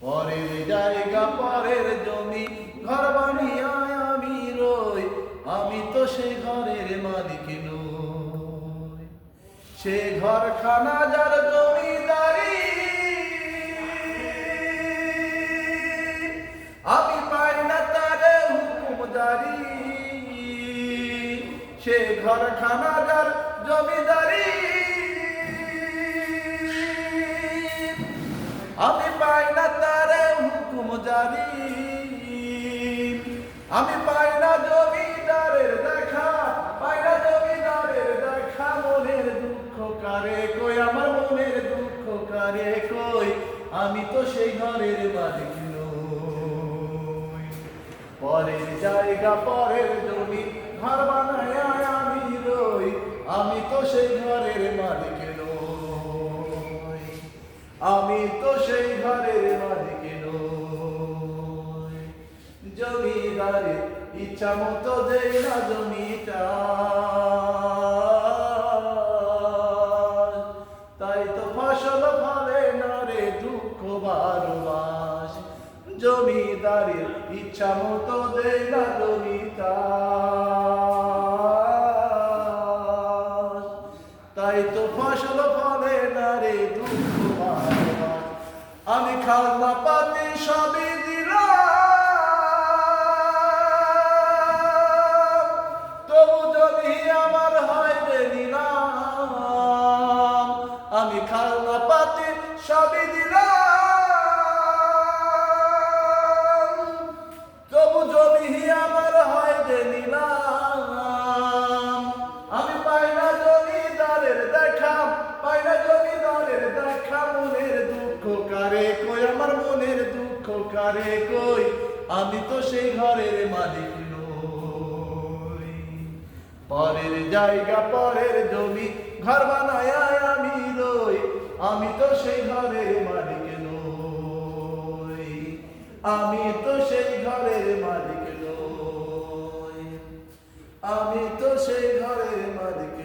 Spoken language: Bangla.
পরের জায়গা, পরের জমি, ঘর বানিয়ায় আমি আমি তো সেই ঘরের মালিক সে ঘর খানা যার জমিদারি সে ঘর খানা যার জমিদারি। আমি পাই না তারে হুকুমদারি আমি পাই না জমিদারের দেখা, পাই না জমিদারের দেখা, মনের দুঃখ কারে কই? আমার মনের দুঃখ কারে কই? আমি তো সেই ঘরের মালিক। পরের জায়গা, পরের জমি, ঘর বানায় আমি রই, আমি তো সেই ঘরের মালিক আমি তো সেই ঘরের মালিক নই। জমিদারের ইচ্ছা মতো দেই না জমিটা। তাই তো ফসল ফলে না রে দুঃখ বারো জমিদারের ইচ্ছা মতো দেই না জমিটা। তাই তো ফসল ফলে না রে দুঃখ আমি খাজনা পাতি সবই দিলাম। তবু যদি আমার হয় আমি খাজনা পাতি সবই দিলাম। দুঃখ কারে কই? আমি তো সেই ঘরের মালিক নই। পরের জায়গা, পরের জমি, ঘর বানায় আমি রই আমি তো সেই ঘরের মালিক নই। আমি তো সেই ঘরের মালিক নই। আমি তো সেই ঘরের মালিক